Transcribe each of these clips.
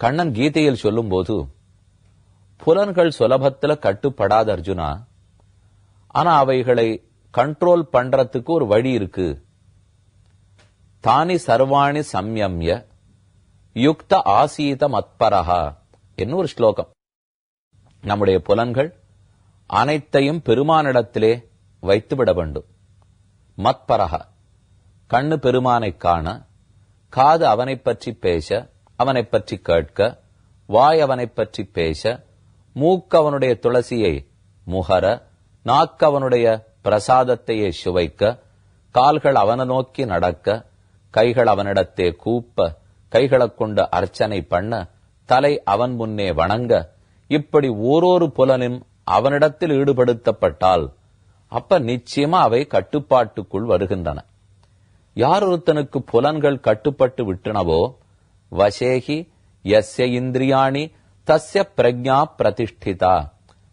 கண்ணன் கீதையில் சொல்லும்போது புலன்கள் சுலபத்துல கட்டுப்படாத அர்ஜுனா ஆனா அவைகளை கண்ட்ரோல் பண்றதுக்கு ஒரு வழி இருக்கு. தானி சர்வாணி சம்யம்ய யுக்த ஆசீத மத்பரஹா என்ன ஒரு ஸ்லோகம். நம்முடைய புலன்கள் அனைத்தையும் பெருமானிடத்திலே வைத்துவிட வேண்டும். மத்பரஹா கண்ணு பெருமானை காண காது அவனை பற்றி பேச அவனைப் பற்றி கேட்க வாய் அவனைப் பற்றி பேச மூக்கு அவனுடைய துளசியை முகர நாக்கு அவனுடைய பிரசாதத்தையே சுவைக்க கால்கள் அவனை நோக்கி நடக்க கைகள் அவனிடத்தே கூப்ப கைகளைக் கொண்டு அர்ச்சனை பண்ண தலை அவன் முன்னே வணங்க இப்படி ஓரொரு புலனும் அவனிடத்தில் ஈடுபடுத்தப்பட்டால் அப்ப நிச்சயமா அவை கட்டுப்பாட்டுக்குள் வருகின்றன. யார் ஒருத்தனுக்கு புலன்கள் கட்டுப்பட்டு விட்டனவோ வசேகி எஸ்ய இந்திரியாணி தஸ்ய பிரஜா பிரதிஷ்டிதா.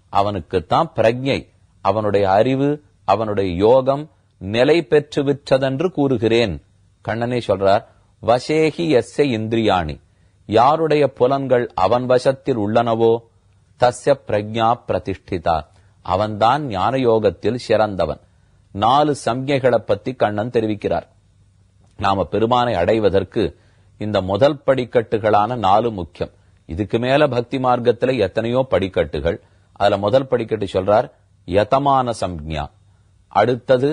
அவனுக்குத்தான் பிரஜை அவனுடைய அறிவு அவனுடைய யோகம் நிலை பெற்று விற்றதென்று கூறுகிறேன். கண்ணனே சொல்றார் வசேகி எஸ்ய இந்திரியாணி யாருடைய புலன்கள் அவன் வசத்தில் உள்ளனவோ? தஸ்ய பிரஜா பிரதிஷ்டிதா. அவன்தான் ஞான யோகத்தில் சிறந்தவன். நாலு சம்யைகளை பத்தி கண்ணன் தெரிவிக்கிறார். நாம பெருமானை அடைவதற்கு இந்த முதல் படிக்கட்டுகளான நாலு முக்கியம். இதுக்கு மேல பக்தி மார்க்கத்துல எத்தனையோ படிக்கட்டுகள். அதுல முதல் படிக்கட்டு சொல்றார் யதமான சம்ஞா அடுத்தது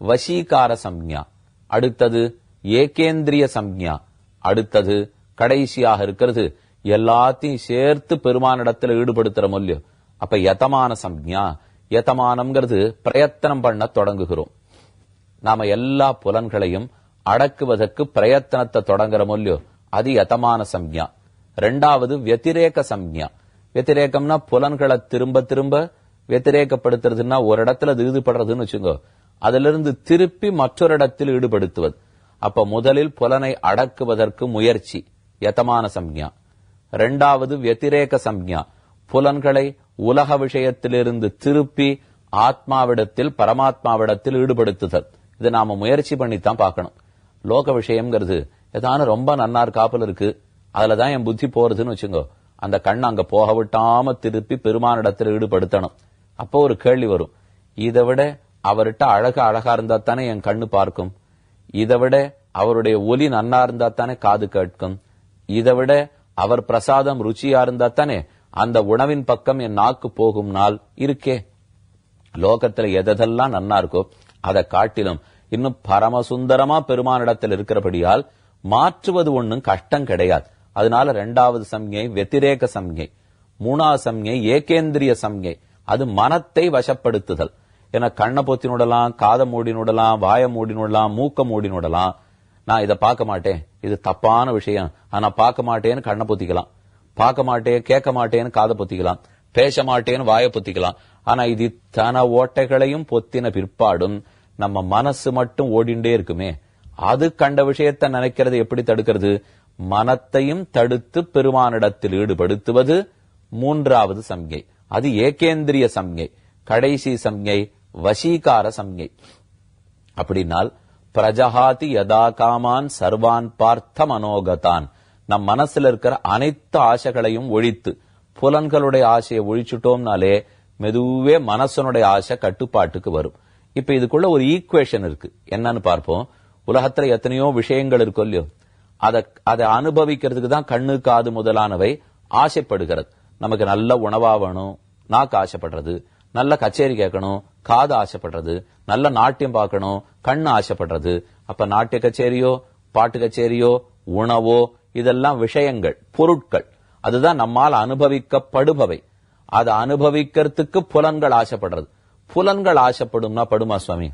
வசீகார சம்ஞா அடுத்தது ஏகேந்திரிய சம்ஞா அடுத்தது கடைசியாக இருக்கிறது எல்லாத்தையும் சேர்த்து பெருமானிடத்துல ஈடுபடுத்துற மூல்யம். அப்ப யதமான சம்ஞா யதமானம்ங்கிறது பிரயத்தனம் பண்ண தொடங்குகிறோம். நாம எல்லா புலன்களையும் அடக்குவதற்கு பிரயத்தனத்தை தொடங்குறோம் இல்லையோ அது யதமான சம்யா ரெண்டாவது வெத்திரேக சம்யா வத்திரேகம்னா புலன்களை திரும்ப திரும்ப வத்திரேகப்படுத்துறதுன்னா ஒரு இடத்துல அது ஈடுபடுறதுன்னு வச்சுக்கோ. அதுல இருந்து திருப்பி மற்றொரு இடத்தில் ஈடுபடுத்துவது. அப்ப முதலில் புலனை அடக்குவதற்கு முயற்சி. யதமான சம்யா ரெண்டாவது வெத்திரேக சம்ஞா புலன்களை உலக விஷயத்திலிருந்து திருப்பி ஆத்மாவிடத்தில் பரமாத்மாவிடத்தில் ஈடுபடுத்துதல். இது நாம முயற்சி பண்ணித்தான் பார்க்கணும். லோக விஷயம்ங்கிறது. ஏதான ரொம்ப நன்னார் காப்பல் இருக்கு. அதுலதான் என் புத்தி போறதுன்னு வச்சுங்கோ. அந்த கண் அங்க போக விட்டாம திருப்பி பெருமானிடத்தில் ஈடுபடுத்தணும். அப்போ ஒரு கேள்வி வரும். இதை விட அவர்கிட்ட அழகு அழகா இருந்தா தானே என் கண்ணு பார்க்கும்? இதை விட அவருடைய ஒலி நன்னா இருந்தா தானே காது கேட்கும்? இதை விட அவர் பிரசாதம் ருச்சியா இருந்தா தானே அந்த உணவின் பக்கம் என் நாக்கு போகும் நாள் இருக்கே. லோகத்துல எதெல்லாம் நன்னா இருக்கோ அதை காட்டிலும் இன்னும் பரமசுந்தரமா பெருமானிடத்தில் இருக்கிறபடியால் மாற்றுவது ஒண்ணும் கஷ்டம் கிடையாது. அதனால ரெண்டாவது சம்யை வெத்திரேக சம்யை மூணாவது சம்யை ஏகேந்திரிய சம்யை அது மனத்தை வசப்படுத்துதல். ஏன்னா கண்ணை பொத்தி நுடலாம் காதை மூடினுடலாம் வாயை மூக்க மூடி நுடலாம். நான் இதை பார்க்க மாட்டேன். இது தப்பான விஷயம். ஆனா பார்க்க மாட்டேன்னு கண்ணை பொத்திக்கலாம். பார்க்க மாட்டேன் கேட்க மாட்டேன்னு காதை பொத்திக்கலாம். பேச மாட்டேன்னு வாயை பொத்திக்கலாம். ஆனா இது தன ஓட்டைகளையும் பொத்தின பிற்பாடும் நம்ம மனசு மட்டும் ஓடிண்டே இருக்குமே. அது கண்ட விஷயத்தை நினைக்கிறது எப்படி தடுக்கிறது? மனத்தையும் தடுத்து பெருமானிடத்தில் ஈடுபடுத்துவது மூன்றாவது சம்கை. அது ஏகேந்திரிய சம்கை கடைசி சம்கை வசீகார சம்கை. அப்படின்னால் பிரஜஹாதி யதா காமான் சர்வான் பார்த்த மனோகதான். நம் மனசுல இருக்கிற அனைத்து ஆசைகளையும் ஒழித்து புலன்களுடைய ஆசையை ஒழிச்சுட்டோம்னாலே மெதுவே மனசனுடைய ஆசை கட்டுப்பாட்டுக்கு வரும். இப்ப இதுக்குள்ள ஒரு ஈக்குவேஷன் இருக்கு. என்னன்னு பார்ப்போம். உலகத்துல எத்தனையோ விஷயங்கள் இருக்கும் இல்லையோ? அதை அதை அனுபவிக்கிறதுக்கு தான் கண்ணு காது முதலானவை ஆசைப்படுகிறது. நமக்கு நல்ல உணவா வேணும் நாக்கு ஆசைப்படுறது. நல்ல கச்சேரி கேட்கணும் காது ஆசைப்படுறது. நல்ல நாட்டியம் பார்க்கணும் கண்ணு ஆசைப்படுறது. அப்ப நாட்டிய கச்சேரியோ பாட்டு கச்சேரியோ உணவோ இதெல்லாம் விஷயங்கள் பொருட்கள். அதுதான் நம்மால் அனுபவிக்கப்படுபவை. அதை அனுபவிக்கிறதுக்கு புலன்கள் ஆசைப்படுறது. புலன்கள் ஆசைப்படும்னா படுமா சுவாமி?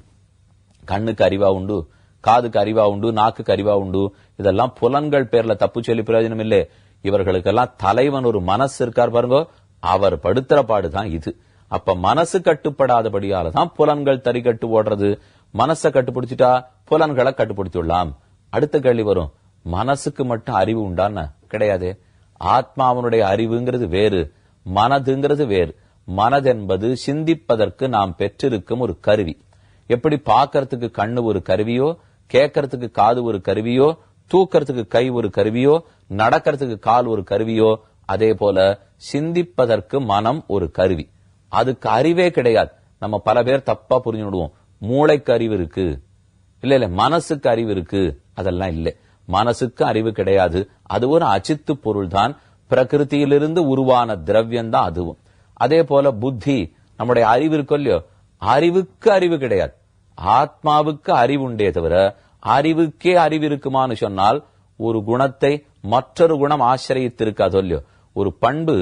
கண்ணுக்கு அறிவா உண்டு காதுக்கு அறிவா உண்டு நாக்குக்கு அறிவா உண்டு. இதெல்லாம் புலன்கள் பேர்ல தப்பு சொல்லி பிரயோஜனம் இல்லை. இவர்களுக்கெல்லாம் தலைவன் ஒரு மனசு இருக்கார் பாருங்க. அவர் படுத்துற பாடுதான் இது. அப்ப மனசு கட்டுப்படாதபடியால தான் புலன்கள் தறி கட்டு ஓடுறது. மனசை கட்டுப்பிடிச்சிட்டா புலன்களை கட்டுப்படுத்திடலாம். அடுத்த கேள்வி வரும். மனசுக்கு மட்டும் அறிவு உண்டான கிடையாது. ஆத்மாவனுடைய அறிவுங்கிறது வேறு. மனதுங்கிறது வேறு. மனதென்பது சிந்திப்பதற்கு நாம் பெற்றிருக்கும் ஒரு கருவி. எப்படி பார்க்கறதுக்கு கண்ணு ஒரு கருவியோ கேட்கறதுக்கு காது ஒரு கருவியோ தூக்கறதுக்கு கை ஒரு கருவியோ நடக்கிறதுக்கு கால் ஒரு கருவியோ அதே போல சிந்திப்பதற்கு மனம் ஒரு கருவி. அதுக்கு அறிவே கிடையாது. நம்ம பல பேர் தப்பா புரிஞ்சு விடுவோம் மூளைக்கு அறிவு இருக்கு. இல்ல இல்ல மனசுக்கு அறிவு இருக்கு. அதெல்லாம் இல்லை. மனசுக்கு அறிவு கிடையாது. அது ஒரு அச்சித்து பொருள் தான் பிரகிருதியிலிருந்து உருவான திரவியம் தான் அதுவும். அதே போல புத்தி நம்முடைய அறிவு இருக்கோ இல்லையோ? அறிவுக்கு அறிவு கிடையாது. ஆத்மாவுக்கு அறிவு உண்டே தவிர அறிவுக்கே அறிவு இருக்குமான்னு சொன்னால் ஒரு குணத்தை மற்றொரு குணம் ஆசிரியத்திருக்காதோ இல்லையோ? ஒரு பண்பு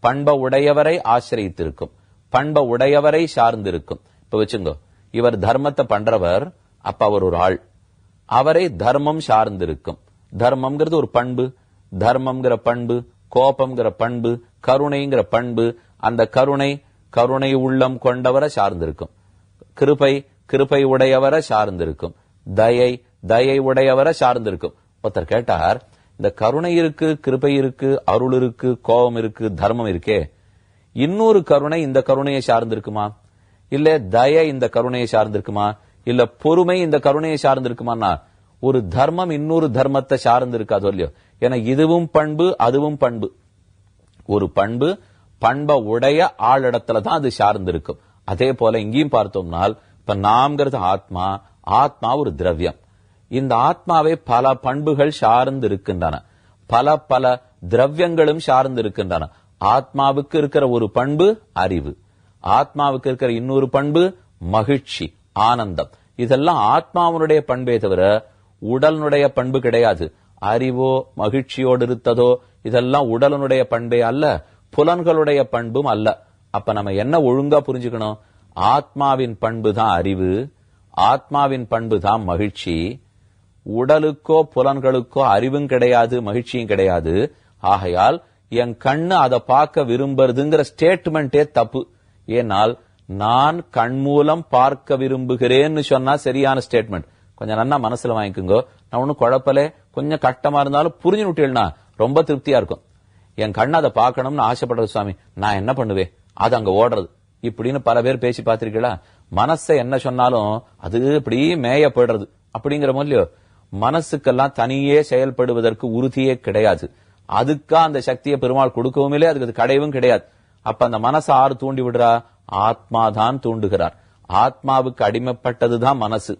பண்ப உடையவரை ஆசிரியத்திருக்கும் பண்ப உடையவரை சார்ந்திருக்கும். இப்ப வச்சுங்க இவர் தர்மத்தை பண்றவர் அப்ப அவர் ஒரு ஆள். அவரை தர்மம் சார்ந்திருக்கும். தர்மம்ங்கிறது ஒரு பண்பு. தர்மம்ங்கிற பண்பு கோபம்ங்கிற பண்பு கருணைங்கிற பண்பு அந்த கருணை கருணை உள்ளம் கொண்டவரை சார்ந்திருக்கும். கிருபை கிருபை உடையவரை சார்ந்திருக்கும். தயை தயை உடையவரை சார்ந்திருக்கும். ஒருத்தர் கேட்டார் இந்த கருணை இருக்கு கிருபை இருக்கு அருள் இருக்கு கோபம் இருக்கு தர்மம் இருக்கே. இன்னொரு கருணை இந்த கருணையை சார்ந்திருக்குமா? இல்ல தய இந்த கருணையை சார்ந்திருக்குமா? இல்ல பொறுமை இந்த கருணையை சார்ந்திருக்குமான்னா ஒரு தர்மம் இன்னொரு தர்மத்தை சார்ந்து இருக்காதோ இல்லையோ. ஏன்னா இதுவும் பண்பு அதுவும் பண்பு. ஒரு பண்பு பண்ப உடைய ஆளிடத்துல தான் அது சார்ந்து இருக்கும் அதே போல இங்கேயும் பார்த்தோம்னால் இப்ப நாம்ங்கிறது ஆத்மா ஆத்மா ஒரு திரவியம். இந்த ஆத்மாவை பல பண்புகள் சார்ந்து இருக்கின்றன பல பல திரவியங்களும் சார்ந்து இருக்கின்றன ஆத்மாவுக்கு இருக்கிற ஒரு பண்பு அறிவு. ஆத்மாவுக்கு இருக்கிற இன்னொரு பண்பு மகிழ்ச்சி ஆனந்தம். இதெல்லாம் ஆத்மாவனுடைய பண்பே தவிர உடலுடைய பண்பு கிடையாது. அறிவோ மகிழ்ச்சியோடு இருத்ததோ இதெல்லாம் உடலினுடைய பண்பே அல்ல. புலன்களுடைய பண்பும் அல்ல. அப்ப நம்ம என்ன ஒழுங்கா புரிஞ்சுக்கணும்? ஆத்மாவின் பண்பு தான் அறிவு ஆத்மாவின் பண்பு தான் மகிழ்ச்சி. உடலுக்கோ புலன்களுக்கோ அறிவும் கிடையாது மகிழ்ச்சியும் கிடையாது. ஆகையால் என் கண்ணு அதை பார்க்க விரும்புறதுங்கிற ஸ்டேட்மெண்டே தப்பு. ஏனால் நான் கண் மூலம் பார்க்க விரும்புகிறேன்னு சொன்னா சரியான ஸ்டேட்மெண்ட் கொஞ்சம் நன்னா மனசுல வாங்கிக்கோங்க. நான் ஒன்னும் குழப்பல கொஞ்சம் கட்டமா இருந்தாலும் புரிஞ்சு விட்டேன்னா ரொம்ப திருப்தியா இருக்கும். என் கண்ணை அதை பார்க்கணும்னு ஆசைப்படுறது சுவாமி. நான் என்ன பண்ணுவேன்? அது அங்க ஓடுறது. இப்படின்னு பல பேர் பேசி பார்த்திருக்கீங்களா? மனசை என்ன சொன்னாலும் அது இப்படி மேய போயிடுறது. அப்படிங்கிற இல்லையோ? மனசுக்கெல்லாம் தனியே செயல்படுவதற்கு உறுதியே கிடையாது. அதுக்கா அந்த சக்தியை பெருமாள் கொடுக்கவும் இல்லை அதுக்கு அது கிடையாது. அப்ப அந்த மனசை ஆறு தூண்டி விடுறா? ஆத்மா தான் தூண்டுகிறார். ஆத்மாவுக்கு அடிமைப்பட்டதுதான் மனசு.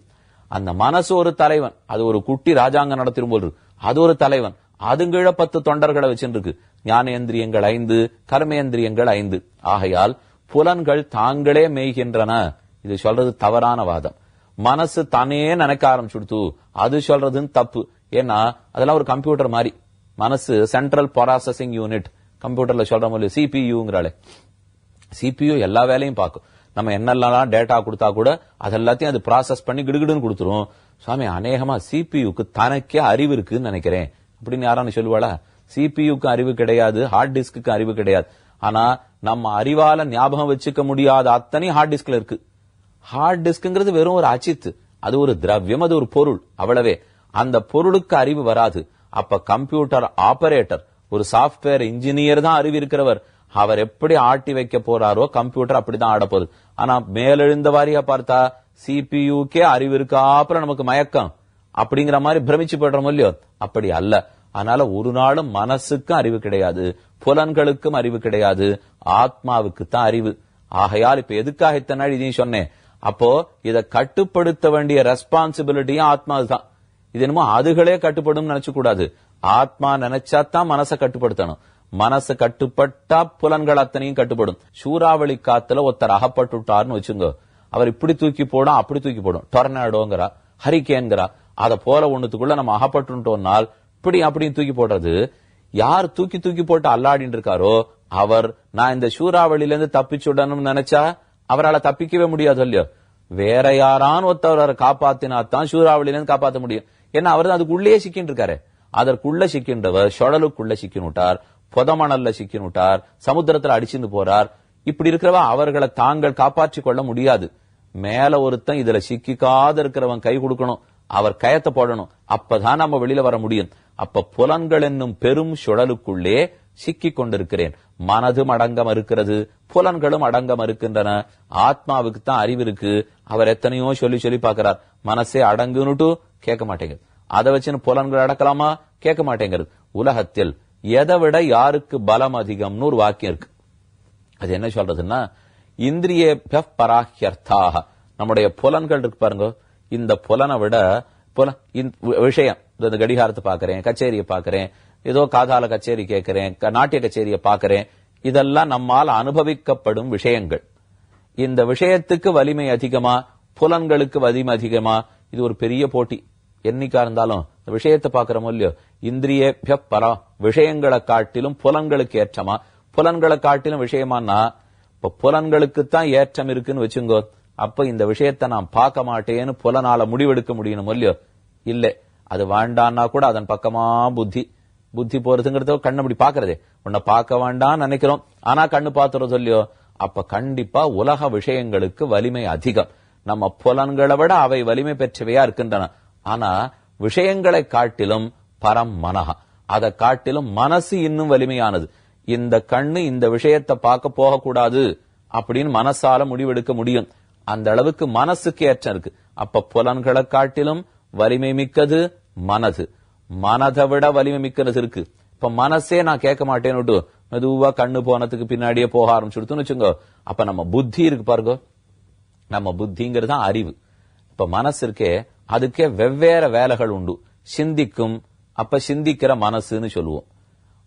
அந்த மனசு ஒரு தலைவன். அது ஒரு குட்டி ராஜாங்கம் நடத்திரும் போல் அது ஒரு தலைவன். அதுங்கிழ பத்து தொண்டர்களை வச்சுருக்கு ஞானேந்திரியங்கள் ஐந்து கர்மேந்திரியங்கள் ஐந்து. ஆகையால் புலன்கள் தாங்களே மேய்கின்றன. இது சொல்றது தவறான வாதம். மனசு தானே நினைக்க ஆரம்பிச்சுடுத்து அது சொல்றதுன்னு தப்பு. ஏன்னா அதெல்லாம் ஒரு கம்ப்யூட்டர் மாதிரி. மனசு சென்ட்ரல் ப்ராசஸிங் யூனிட் கம்ப்யூட்டர்ல சொல்ற மாதிரி சிபியூங்கிறாளே சிபியு எல்லா வேலையும் பார்க்கும். நம்ம என்னெல்லாம் டேட்டா கொடுத்தா கூட அதெல்லாத்தையும் அது ப்ராசஸ் பண்ணி கிடுகிடுன்னு கொடுத்துரும். சுவாமி அநேகமா சிபியுக்கு தனக்கே அறிவு இருக்குன்னு நினைக்கிறேன். அப்படின்னு யாரானு சொல்லுவாளா? சிபியுக்கு அறிவு கிடையாது ஹார்ட் டிஸ்க்கு அறிவு கிடையாது. ஆனா நம்ம அறிவால ஞாபகம் வச்சுக்க முடியாத அத்தனை ஹார்ட் டிஸ்க்ல இருக்கு. ஹார்ட் டிஸ்க்ங்கிறது வெறும் ஒரு அச்சித்து. அது ஒரு திரவியம் அது ஒரு பொருள் அவ்வளவே. அந்த பொருளுக்கு அறிவு வராது. அப்ப கம்ப்யூட்டர் ஆபரேட்டர் ஒரு சாப்ட்வேர் இன்ஜினியர் தான் அறிவு இருக்கிறவர். அவர் எப்படி ஆட்டி வைக்க போறாரோ கம்ப்யூட்டர் அப்படிதான் ஆட போகுது. ஆனா மேலெழுந்த வாரியா பார்த்தா சிபியுக்கே அறிவு இருக்கா? அப்புறம் நமக்கு மயக்கம். அப்படிங்கிற மாதிரி பிரமிச்சு போடுறோம் இல்லையோ? அப்படி அல்ல. அதனால ஒரு நாளும் மனசுக்கும் அறிவு கிடையாது. புலன்களுக்கும் அறிவு கிடையாது. ஆத்மாவுக்கு தான் அறிவு. ஆகையால் இப்ப எதுக்காக இத்தனை நாள் இதையும் சொன்னேன்? அப்போ இத கட்டுப்படுத்த வேண்டிய ரெஸ்பான்சிபிலிட்டியும் ஆத்மா தான் இது என்னமோ அதுகளே கட்டுப்படும் நினைச்சு கூடாது. ஆத்மா நினைச்சா தான் மனசை கட்டுப்படுத்தணும். மனசு கட்டுப்பட்டா புலன்கள் அத்தனையும் கட்டுப்படும். சூறாவளி காத்துல ஒருத்தர் அகப்பட்டுட்டார்னு வச்சுங்க. அவர் இப்படி தூக்கி போடும் அப்படி தூக்கி போடும். டொர்னாடோங்கிறா ஹரிகேன்கிறா அதை போல ஒண்ணுத்துக்குள்ள நம்ம அகப்பட்டுட்டோம்னால் இப்படி அப்படின்னு தூக்கி போடுறது. யார் தூக்கி தூக்கி போட்டு அல்லாடின்னு இருக்காரோ அவர் நான் இந்த சூறாவளியில இருந்து தப்பிச்சுடணும்னு நினைச்சா அவரால தப்பிக்கவே முடியாது இல்லையோ? வேற யாரான ஒருத்தவரை காப்பாத்தினா தான் சூறாவளியில இருந்து காப்பாத்த முடியும். ஏன்னா அவர் தான் அதுக்குள்ளேயே சிக்கின்னு இருக்காரு அதற்குள்ள சிக்கின்றவர் சுழலுக்குள்ள சிக்கினுட்டார் புதமணல்ல சிக்கினுட்டார் சமுத்திரத்துல அடிச்சுட்டு போறார். இப்படி இருக்கிறவா அவர்களை தாங்கள் காப்பாற்றிக் கொள்ள முடியாது. மேல ஒருத்தன் இதுல சிக்கிக்காத இருக்கிறவன் கை கொடுக்கணும் அவர் கயத்தை போடணும் அப்பதான் நம்ம வெளியில வர முடியும். அப்ப புலன்கள் என்னும் பெரும் சுழலுக்குள்ளே சிக்கிக் கொண்டிருக்கிறேன். மனதும் அடங்க மறுக்கிறது புலன்களும் அடங்க மறுக்கின்றன ஆத்மாவுக்கு தான் அறிவு இருக்கு. அவர் எத்தனையோ சொல்லி சொல்லி பார்க்கிறார். மனசே அடங்குன்னுட்டு கேட்க மாட்டேங்குது. அதை வச்சுன்னு புலன்கள் அடக்கலாமா? கேட்க மாட்டேங்கிறது. உலகத்தில் எதை விட யாருக்கு பலம் அதிகம்னு ஒரு வாக்கியம் இருக்கு. அது என்ன சொல்றதுன்னா இந்திரிய பராஹ்யர்த்தாக நம்முடைய புலன்கள் இருக்கு பாருங்க. இந்த புலனை விட புல விஷயம். இந்த கடிகாரத்தை பாக்குறேன் கச்சேரியை பாக்குறேன் ஏதோ காதால கச்சேரி கேட்கிறேன் க- நாட்டிய கச்சேரியை பாக்குறேன் இதெல்லாம் நம்மால் அனுபவிக்கப்படும் விஷயங்கள். இந்த விஷயத்துக்கு வலிமை அதிகமா புலன்களுக்கு வலிமை அதிகமா இது ஒரு பெரிய போட்டி. என்னைக்கா இருந்தாலும் இந்த விஷயத்தை பாக்குறோமோ இல்லையோ? இந்திரிய பரா விஷயங்களை காட்டிலும் புலன்களுக்கு ஏற்றமா? புலன்களை காட்டிலும் விஷயமானா இப்ப புலன்களுக்கு தான் ஏற்றம் இருக்குன்னு வச்சுங்கோ. அப்ப இந்த விஷயத்தை நான் பார்க்க மாட்டேன்னு புலனால முடிவெடுக்க முடியணும் இல்லையோ? இல்ல. அது வேண்டான்னா கூட அதன் பக்கமா புத்தி. புத்தி போறதுங்கிறத கண்ணு அப்படி பாக்குறதே உன்னை பார்க்க வேண்டாம்னு நினைக்கிறோம். ஆனா கண்ணு பாத்துறது இல்லையோ அப்ப கண்டிப்பா உலக விஷயங்களுக்கு வலிமை அதிகம். நம்ம புலன்களை விட அவை வலிமை பெற்றவையா இருக்கின்றன. ஆனா விஷயங்களை காட்டிலும் பரம் மனஹா அதை காட்டிலும் மனசு இன்னும் வலிமையானது. இந்த கண்ணு இந்த விஷயத்தை பார்க்க போகக்கூடாது அப்படின்னு மனசால முடிவெடுக்க முடியும். அந்த அளவுக்கு மனசுக்கு ஏற்றம் இருக்கு. அப்ப புலன்களை காட்டிலும் வலிமை மிக்கது மனது. மனதை விட வலிமை மிக்கிறது இருக்கு. இப்ப மனசே நான் கேட்க மாட்டேன்னு மெதுவா கண்ணு போனதுக்கு பின்னாடியே போக ஆரம்பிச்சுடுத்துன்னு வச்சுங்க அப்ப நம்ம புத்தி இருக்கு பாருங்க. நம்ம புத்திங்கிறது தான் அறிவு. இப்ப மனசு இருக்கே அதுக்கே வெவ்வேறு வேலைகள் உண்டு. சிந்திக்கும். அப்ப சிந்திக்கிற மனசுன்னு சொல்லுவோம்.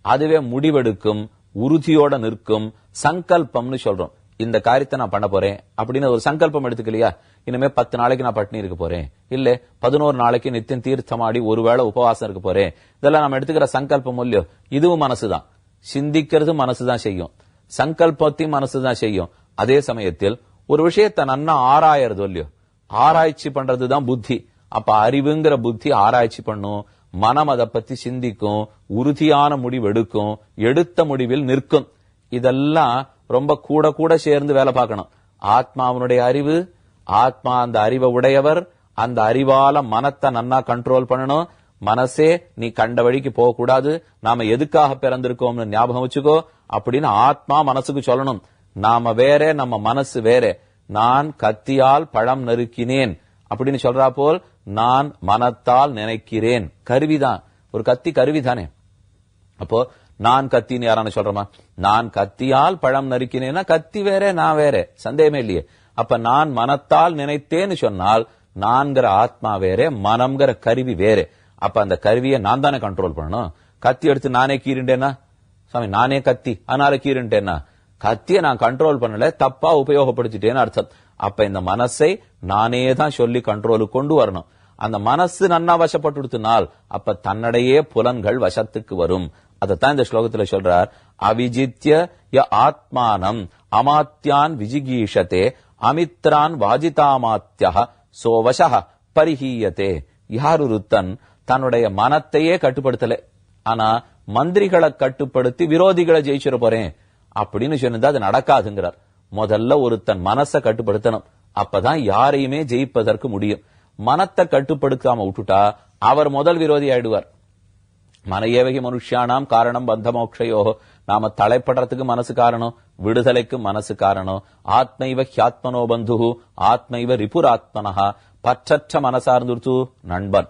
அதுவே முடிவெடுக்கும் உறுதியோட நிற்கும் சங்கல்பம்னு சொல்றோம். இந்த காரியத்தை நான் பண்ண போறேன் அப்படின்னு ஒரு சங்கல்பம் எடுத்துக்கலையா? இனிமே பத்து நாளைக்கு நான் பட்டினி இருக்க போறேன். இல்ல பதினோரு நாளைக்கு நித்தியம் தீர்த்தமாடி ஒருவேளை உபவாசம் இருக்க போறேன். இதெல்லாம் நம்ம எடுத்துக்கிற சங்கல்பம் இல்லையோ? இதுவும் மனசுதான். சிந்திக்கிறது மனசுதான் செய்யும். சங்கல்பத்தையும் மனசுதான் செய்யும். அதே சமயத்தில் ஒரு விஷயத்தை நன்னா ஆராயறது இல்லையோ? ஆராய்ச்சி பண்றதுதான் புத்தி. அப்ப அறிவுங்கிற புத்தி ஆராய்ச்சி பண்ணும். மனம் அதை பத்தி சிந்திக்கும் உறுதியான முடிவு எடுக்கும் எடுத்த முடிவில் நிற்கும். இதெல்லாம் ரொம்ப கூட கூட சேர்ந்து வேலை பார்க்கணும். ஆத்மாவனுடைய அறிவு ஆத்மா அந்த அறிவை உடையவர் அந்த அறிவால மனத்தை நன்னா கண்ட்ரோல் பண்ணணும். மனசே நீ கண்ட வழிக்கு போக கூடாது நாம எதுக்காக பிறந்திருக்கோம்னு ஞாபகம் வச்சுக்கோ. அப்படின்னு ஆத்மா மனசுக்கு சொல்லணும். நாம வேற நம்ம மனசு வேற. நான் கத்தியால் பழம் நறுக்கினேன். அப்படின்னு சொல்றா போல் நான் மனத்தால் நினைக்கிறேன். கருவிதான். ஒரு கத்தி கருவிதானே. அப்போ நான் கத்தின்னு யாரான சொல்றோமா? நான் கத்தியால் பழம் நறுக்கினேன்னா கத்தி வேற நான் வேற. சந்தேகமே இல்லையே. அப்ப நான் மனத்தால் நினைத்தேன்னு சொன்னால் நான்கிற ஆத்மா வேற மனம்ங்கிற கருவி வேற. அப்ப அந்த கருவியை நான் தானே கண்ட்ரோல் பண்ணணும்? கத்தி எடுத்து நானே கீறிண்டேனா சாமி நானே கத்தி. அதனால கீறிண்டேனா கத்தியை நான் கண்ட்ரோல் பண்ணல தப்பா உபயோகப்படுத்திட்டேன்னு அர்த்தம். அப்ப இந்த மனசை நானே தான் சொல்லி கண்ட்ரோலுக்கு கொண்டு வரணும். அந்த மனசு நன்னா வசப்பட்டுடுத்தினால் அப்ப தன்னடையே புலன்கள் வசத்துக்கு வரும். அதைத்தான் இந்த ஸ்லோகத்துல சொல்றார். அவிஜித்ய ய ஆத்மானம் அமாத்யான் விஜிகீஷதே அமித்ரான் வாஜிதாமாத்தியா சோவச பரிஹீயத்தே யார் ஒருத்தன் தன்னுடைய மனத்தையே கட்டுப்படுத்தல. ஆனா மந்திரிகளை கட்டுப்படுத்தி விரோதிகளை ஜெயிச்சிட போறேன். அப்படின்னு சொன்னது அது நடக்காதுங்கிறார். முதல்ல ஒருத்தன் மனசை கட்டுப்படுத்தணும். அப்பதான் யாரையுமே ஜெயிப்பதற்கு முடியும். மனத்தை கட்டுப்படுத்தாம விட்டுட்டா அவர் முதல் விரோதி ஆயிடுவார். மன ஏவகி மனுஷியானாம் காரணம் பந்தமோக்ஷயோ நாம தலைப்படுறதுக்கு மனசு காரணம் விடுதலைக்கு மனசு காரணம். ஆத்மைவ ஹியாத்மனோ பந்து ஆத்மைவ ரிபுராத்மனஹா. பற்றற்ற மனசா இருந்துருத்து நண்பன்.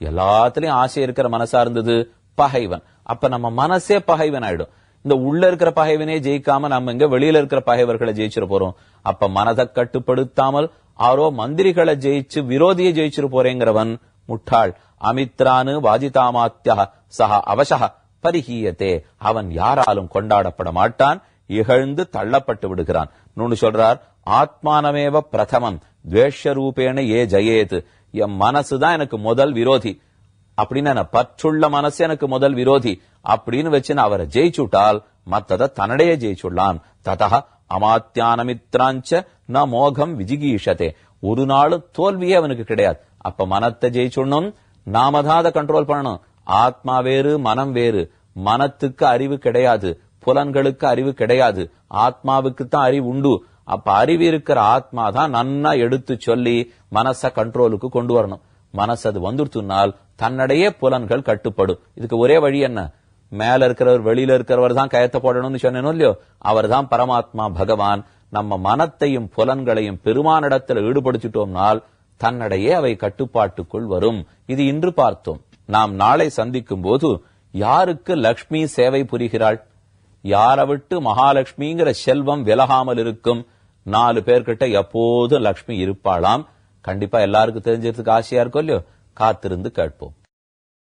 எல்லாத்துலயும் ஆசை இருக்கிற மனசா இருந்தது பகைவன். அப்ப நம்ம மனசே பகைவன் ஆயிடும். இந்த உள்ள இருக்கிற பகைவனே ஜெயிக்காம நம்ம இங்க வெளியில இருக்கிற பகைவர்களை ஜெயிச்சிட போறோம். அப்ப மனதை கட்டுப்படுத்தாமல் ஆரோ மந்திரிகளை ஜெயிச்சு விரோதியை ஜெயிச்சிரு போறேங்கிறவன் முட்டாள். அமித்ரானு வாஜிதாமாத்தியா சஹ அவசக பரிஹீயத்தே. அவன் யாராலும் கொண்டாடப்பட மாட்டான். இகழ்ந்து தள்ளப்பட்டு விடுகிறான். நூன்னு சொல்றார் ஆத்மானமேவ பிரதமம் துவேஷரூபேன ஏ ஜெயேத். என் மனசுதான் எனக்கு முதல் விரோதி. அப்படின்னு என்ன பற்றுள்ள மனசு எனக்கு முதல் விரோதி அப்படின்னு வச்சு நான் அவரை ஜெயிச்சுட்டால் மத்ததை தன்னடையே ஜெயிச்சுள்ளான் ததா அமாத்தியானமித்ராஞ்ச ந மோகம் விஜிகீஷதே. ஒரு நாள் தோல்வியே அவனுக்கு கிடையாது. அப்ப மனத்தை ஜெயிச்சுடணும் நாம தான் அதை கண்ட்ரோல் பண்ணணும். ஆத்மா வேறு மனம் வேறு. மனத்துக்கு அறிவு கிடையாது. புலன்களுக்கு அறிவு கிடையாது. ஆத்மாவுக்கு தான் அறிவு உண்டு. அப்ப அறிவு இருக்கிற ஆத்மா தான் நன்னா எடுத்து சொல்லி மனச கண்ட்ரோலுக்கு கொண்டு வரணும். மனசு அது வந்துடுத்துனால் தன்னடையே புலன்கள் கட்டுப்படும். இதுக்கு ஒரே வழி என்ன? மேல இருக்கிறவர் வெளியில இருக்கிறவர் தான் கயத்தை போடணும்னு சொன்னேனோ இல்லையோ அவர் தான் பரமாத்மா பகவான். நம்ம மனத்தையும் புலன்களையும் பெருமானிடத்தில் ஈடுபடுத்திட்டோம்னால் தன்னடையே அவை கட்டுப்பாட்டுக்குள் வரும். இது இன்று பார்த்தோம். நாம் நாளை சந்திக்கும் போது யாருக்கு லக்ஷ்மி சேவை புரிகிறாள்? யாரை விட்டு மகாலட்சுமிங்கிற செல்வம் விலகாமல் இருக்கும்? நாலு பேர்கிட்ட எப்போதும் லக்ஷ்மி இருப்பாளாம். கண்டிப்பா எல்லாருக்கும் தெரிஞ்சதுக்கு ஆசையா இருக்கும் இல்லையோ காத்திருந்து கேட்போம்.